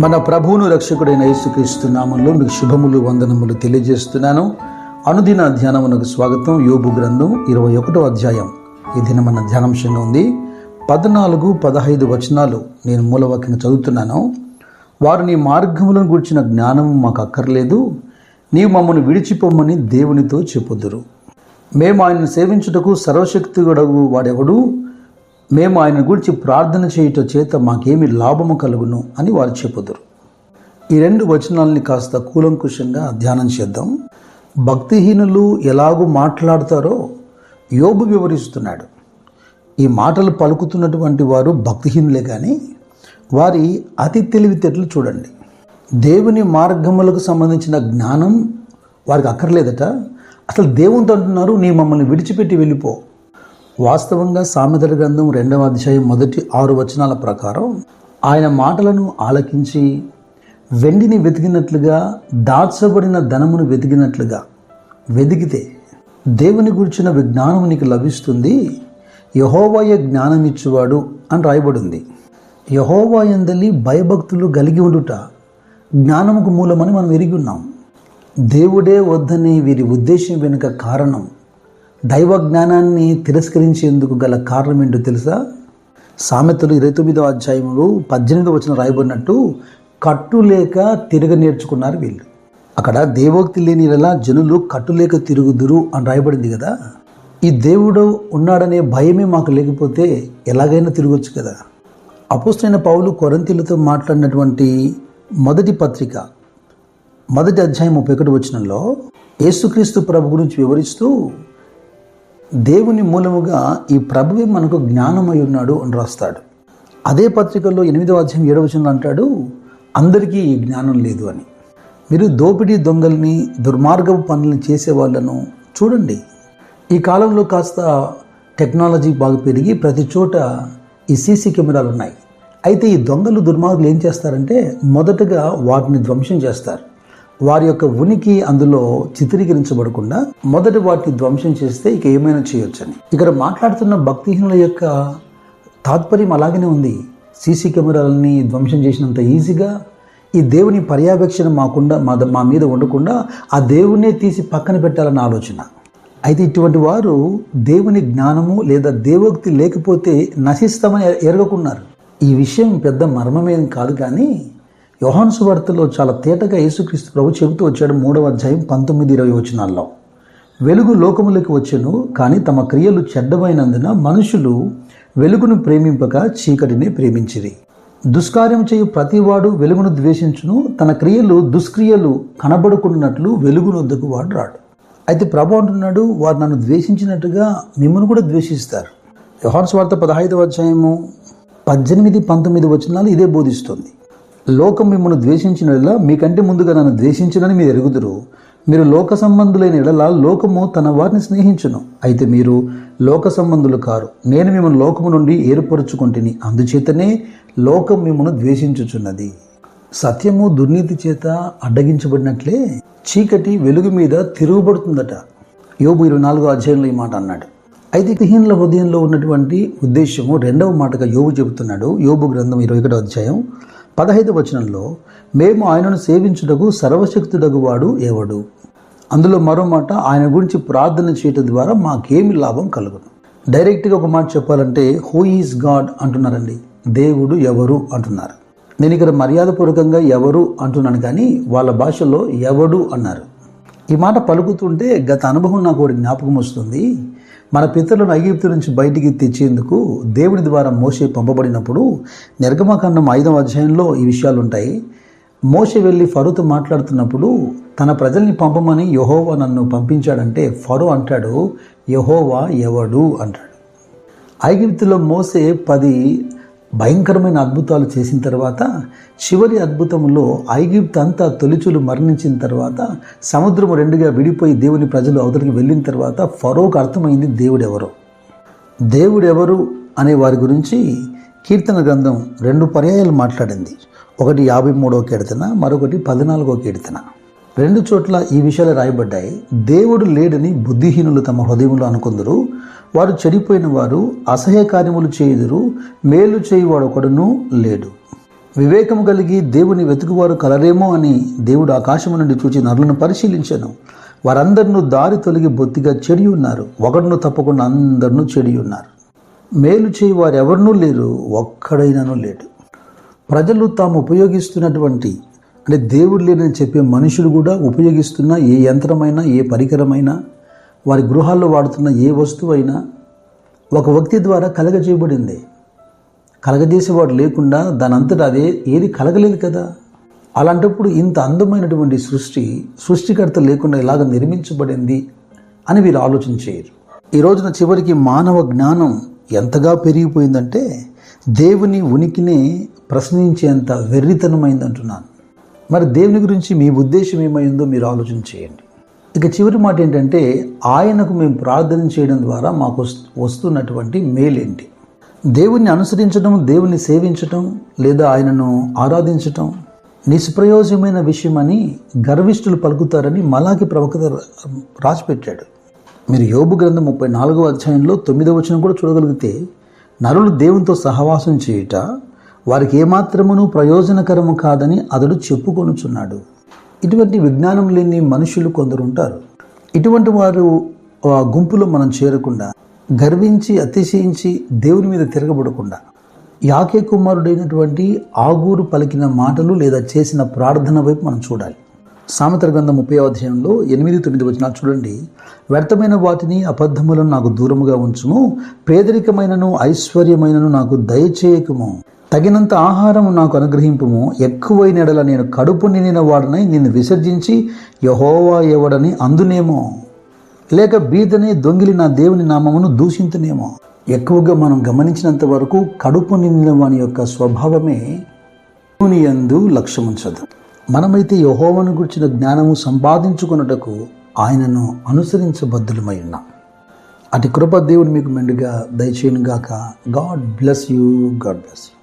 మన ప్రభువును రక్షకుడైన యేసుక్రీస్తు నామంలో మీకు శుభములు వందనములు తెలియజేస్తున్నాను. అనుదిన ధ్యానమునకు స్వాగతం. యోబు గ్రంథం ఇరవై ఒకటో అధ్యాయం. ఈ దిన మన ధ్యానాంశంగా ఉంది. పద్నాలుగు పదహైదు వచనాలు నేను మూలవాక్యం చదువుతున్నాను. వారు నీ మార్గములను గురించిన జ్ఞానం మాకు అక్కర్లేదు. నీవు మమ్మల్ని విడిచిపోమని దేవునితో చెప్పుదురు. మేము ఆయనను సేవించుటకు సర్వశక్తి గడవు వాడెవడు? మేము ఆయన గురించి ప్రార్థన చేయుట చేత మాకేమి లాభము కలుగును అని వారు చెప్పుదురు. ఈ రెండు వచనాలని కాస్త కూలంకుషంగా ధ్యానం చేద్దాం. భక్తిహీనులు ఎలాగూ మాట్లాడతారో యోబు వివరిస్తున్నాడు. ఈ మాటలు పలుకుతున్నటువంటి వారు భక్తిహీనులే కానీ వారి అతి తెలివితేటలు చూడండి. దేవుని మార్గములకు సంబంధించిన జ్ఞానం వారికి అక్కర్లేదట. అసలు దేవునితో అంటున్నారు నీ మమ్మల్ని విడిచిపెట్టి వెళ్ళిపో. వాస్తవంగా సామెతల గ్రంథం రెండవ అధ్యాయం మొదటి ఆరు వచనాల ప్రకారం ఆయన మాటలను ఆలకించి వెండిని వెతికినట్లుగా దాచబడిన ధనమును వెతికినట్లుగా వెతికితే దేవుని గురించిన విజ్ఞానం నీకు లభిస్తుంది. యహోవాయ జ్ఞానం ఇచ్చువాడు అని రాయబడింది. యహోవాయందలి భయభక్తులు కలిగి ఉండుట జ్ఞానముకు మూలమని మనం ఎరిగి ఉన్నాం. దేవుడే వద్దని వీరి ఉద్దేశం వెనుక కారణం దైవ జ్ఞానాన్ని తిరస్కరించేందుకు గల కారణం ఏంటో తెలుసా? సామెతలు ఇరవై తొమ్మిదో అధ్యాయంలో పద్దెనిమిది వచ్చిన రాయబడినట్టు కట్టులేక తిరగ నేర్చుకున్నారు వీళ్ళు. అక్కడ దేవోక్తి లేని ఇలా జనులు కట్టులేక తిరుగుదురు అని రాయబడింది కదా. ఈ దేవుడు ఉన్నాడనే భయమే మాకు లేకపోతే ఎలాగైనా తిరగొచ్చు కదా. అపోస్టైన పౌలు కొరంతీలతో మాట్లాడినటువంటి మొదటి పత్రిక మొదటి అధ్యాయం ముప్పై ఒకటి వచ్చినంలో యేసుక్రీస్తు ప్రభు గురించి వివరిస్తూ దేవుని మూలముగా ఈ ప్రభువే మనకు జ్ఞానమై ఉన్నాడు అని రాస్తాడు. అదే పత్రికలో ఎనిమిదవ అధ్యాయం ఏడవ వచనంలో అంటాడు అందరికీ ఈ జ్ఞానం లేదు అని. మీరు దోపిడీ దొంగల్ని దుర్మార్గపు పనులను చేసే వాళ్ళను చూడండి. ఈ కాలంలో కాస్త టెక్నాలజీ బాగా పెరిగి ప్రతి చోట ఈ సీసీ కెమెరాలు ఉన్నాయి. అయితే ఈ దొంగలు దుర్మార్గులు ఏం చేస్తారంటే మొదటగా వాటిని ధ్వంసం చేస్తారు. వారి యొక్క ఉనికి అందులో చిత్రీకరించబడకుండా మొదటి వాటిని ధ్వంసం చేస్తే ఇక ఏమైనా చేయొచ్చని. ఇక్కడ మాట్లాడుతున్న భక్తిహీనుల యొక్క తాత్పర్యం అలాగనే ఉంది. సీసీ కెమెరాలని ధ్వంసం చేసినంత ఈజీగా ఈ దేవుని పర్యవేక్షణ మాకుండా మా మా మీద ఉండకుండా ఆ దేవుణ్ణే తీసి పక్కన పెట్టాలన్న ఆలోచన. అయితే ఇటువంటి వారు దేవుని జ్ఞానము లేదా దేవోక్తి లేకపోతే నశిస్తామని ఎరగకున్నారు. ఈ విషయం పెద్ద మర్మమేం కాదు కానీ యోహాను సువార్తలో చాలా తేటగా యేసుక్రీస్తు ప్రభు చెబుతూ వచ్చాడు మూడవ అధ్యాయం పంతొమ్మిది ఇరవై వచనాల్లో. వెలుగు లోకములకు వచ్చెను కానీ తమ క్రియలు చెడ్డమైనందున మనుషులు వెలుగును ప్రేమింపక చీకటిని ప్రేమించిరి. దుష్కార్యం చేయు ప్రతివాడు వెలుగును ద్వేషించును తన క్రియలు దుష్క్రియలు కనబడుకున్నట్లు వెలుగునొద్దకు వాడు రాడు. అయితే ప్రభు అంటున్నాడు వారు నన్ను ద్వేషించినట్టుగా మిమ్మల్ని కూడా ద్వేషిస్తారు. వ్యవహార స్వార్థ పదహైదవ అధ్యాయము పద్దెనిమిది పంతొమ్మిది వచనాలు ఇదే బోధిస్తుంది. లోకం మిమ్మల్ని ద్వేషించిన ఎడల మీకంటే ముందుగా నన్ను ద్వేషించునని మీరు ఎరుగుదురు. మీరు లోక సంబంధులైన ఎడల లోకము తన వారిని స్నేహించును. అయితే మీరు లోక సంబంధులు కారు. నేను మిమ్మల్ని లోకము నుండి ఏర్పరచుకుంటుని. అందుచేతనే లోకం మిమ్మల్ని ద్వేషించుచున్నది. సత్యము దుర్నీతి చేత అడ్డగించబడినట్లే చీకటి వెలుగు మీద తిరుగుబడుతుందట. యోబు ఇరవై నాలుగో అధ్యాయంలో ఈ మాట అన్నాడు. అయితే తిహీనుల హృదయంలో ఉన్నటువంటి ఉద్దేశము రెండవ మాటగా యోబు చెబుతున్నాడు. యోబు గ్రంథం ఇరవై ఒకటో అధ్యాయం పదహైదు వచనంలో మేము ఆయనను సేవించుటకు సర్వశక్తుడగు వాడు ఎవడు అందులో మరో మాట ఆయన గురించి ప్రార్థన చేయటం ద్వారా మాకేమి లాభం కలుగును. డైరెక్ట్గా ఒక మాట చెప్పాలంటే హూ ఈజ్ గాడ్ అంటున్నారండి. దేవుడు ఎవరు? అంటున్నారు. నేను ఇక్కడ మర్యాదపూర్వకంగా ఎవరు అంటున్నాను కానీ వాళ్ళ భాషలో ఎవడు అన్నారు. ఈ మాట పలుకుతుంటే గత అనుభవం నాకు ఒకటి జ్ఞాపకం వస్తుంది. మన పితరులను ఐగిప్తు నుంచి బయటికి తెచ్చేందుకు దేవుడి ద్వారా మోసే పంపబడినప్పుడు నిర్గమకాండం ఐదవ అధ్యాయంలో ఈ విషయాలు ఉంటాయి మోసే వెళ్ళి ఫరుతో మాట్లాడుతున్నప్పుడు తన ప్రజల్ని పంపమని యహోవా నన్ను పంపించాడంటే ఫరో అంటాడు యహోవా ఎవడు అంటాడు. ఐగిప్తులో మోసే పది భయంకరమైన అద్భుతాలు చేసిన తర్వాత చివరి అద్భుతంలో ఐగిప్తు అంతా తొలిచులు మరణించిన తర్వాత సముద్రము రెండుగా విడిపోయి దేవుని ప్రజలు అవతలికి వెళ్ళిన తర్వాత ఫరోకు అర్థమైంది దేవుడెవరు. దేవుడెవరు అనే వారి గురించి కీర్తన గ్రంథం రెండు పర్యాయాలు మాట్లాడింది. ఒకటి యాభై మూడవ కీర్తన మరొకటి పద్నాలుగో కీర్తన. రెండు చోట్ల ఈ విషయాలు రాయబడ్డాయి. దేవుడు లేడని బుద్ధిహీనులు తమ హృదయంలో అనుకుందరు. వారు చెడిపోయిన వారు అసహ్య కార్యములు చేయుదురు మేలు చేయువాడు ఒకడును లేడు. వివేకము కలిగి దేవుని వెతుకువారు కలరేమో అని దేవుడు ఆకాశము నుండి చూచి నరులను పరిశీలించాను. వారందరినూ దారి తొలగి బొత్తిగా చెడి ఉన్నారు ఒకడును తప్పకుండా అందరినూ చెడి ఉన్నారు మేలు చేయి వారు ఎవరినూ లేరు ఒక్కడైనాను లేడు. ప్రజలు తాము ఉపయోగిస్తున్నటువంటి అంటే దేవుడు లేనని చెప్పే మనుషులు కూడా ఉపయోగిస్తున్న ఏ యంత్రమైనా ఏ పరికరమైనా వారి గృహాల్లో వాడుతున్న ఏ వస్తువైనా ఒక వ్యక్తి ద్వారా కలగజేయబడింది. కలగజేసేవాడు లేకుండా దాని అదే ఏది కలగలేదు కదా? అలాంటప్పుడు ఇంత అందమైనటువంటి సృష్టి సృష్టికర్త లేకుండా ఇలాగ నిర్మించబడింది అని వీరు ఆలోచన చేయరు ఈ రోజున చివరికి మానవ జ్ఞానం ఎంతగా పెరిగిపోయిందంటే దేవుని ఉనికినే ప్రశ్నించేంత వెర్రితనమైంది అంటున్నాను మరి దేవుని గురించి మీ ఉద్దేశం ఏమైందో మీరు ఆలోచన చేయండి ఇక చివరి మాట ఏంటంటే ఆయనకు మేము ప్రార్థన చేయడం ద్వారా మాకు వస్తు- వస్తున్నటువంటి మేలేంటి దేవుణ్ణి అనుసరించడం దేవుణ్ణి సేవించటం లేదా ఆయనను ఆరాధించటం నిష్ప్రయోజనమైన విషయమని గర్విష్ఠులు పలుకుతారని మలాకి ప్రవక్త రాసిపెట్టాడు. మీరు యోబు గ్రంథం ముప్పై నాలుగవ అధ్యాయంలో తొమ్మిదవ వచనం కూడా చూడగలిగితే నరులు దేవునితో సహవాసం చేయుట వారికి ఏమాత్రమును ప్రయోజనకరము కాదని అతడు చెప్పుకొనుచున్నాడు. ఇటువంటి విజ్ఞానం లేని మనుషులు కొందరు ఉంటారు. ఇటువంటి వారు ఆ గుంపులో మనం చేరకుండా గర్వించి అతిశయించి దేవుని మీద తిరగబడకుండా యాకే కుమారుడైనటువంటి ఆగూరు పలికిన మాటలు లేదా చేసిన ప్రార్థన వైపు మనం చూడాలి. సామెతల గ్రంథం ముప్పై అధ్యాయంలో ఎనిమిది తొమ్మిది వచనాలు చూడండి. వ్యర్థమైన వాటిని అబద్ధములను నాకు దూరముగా ఉంచుము పేదరికమైనను ఐశ్వర్యమైనను నాకు దయచేయకము. తగినంత ఆహారం నాకు అనుగ్రహింపుము. ఎక్కువైన ఎడల నేను కడుపు నిండిన వాడనై నిన్ను విసర్జించి యహోవా ఎవడని అందునేమో. లేక బీదనే దొంగిలి నా దేవుని నామమును దూషింతునేమో. ఎక్కువగా మనం గమనించినంత వరకు కడుపు నిండిన వాని యొక్క స్వభావమే దేవుని యందు లక్ష్యముంచదు. మనమైతే యహోవను గురించిన జ్ఞానము సంపాదించుకున్నటకు ఆయనను అనుసరించబద్ధులమై ఉన్నాం అటు కృప దేవుడు మీకు మెండుగా దయచేయను గాక God bless you God bless you.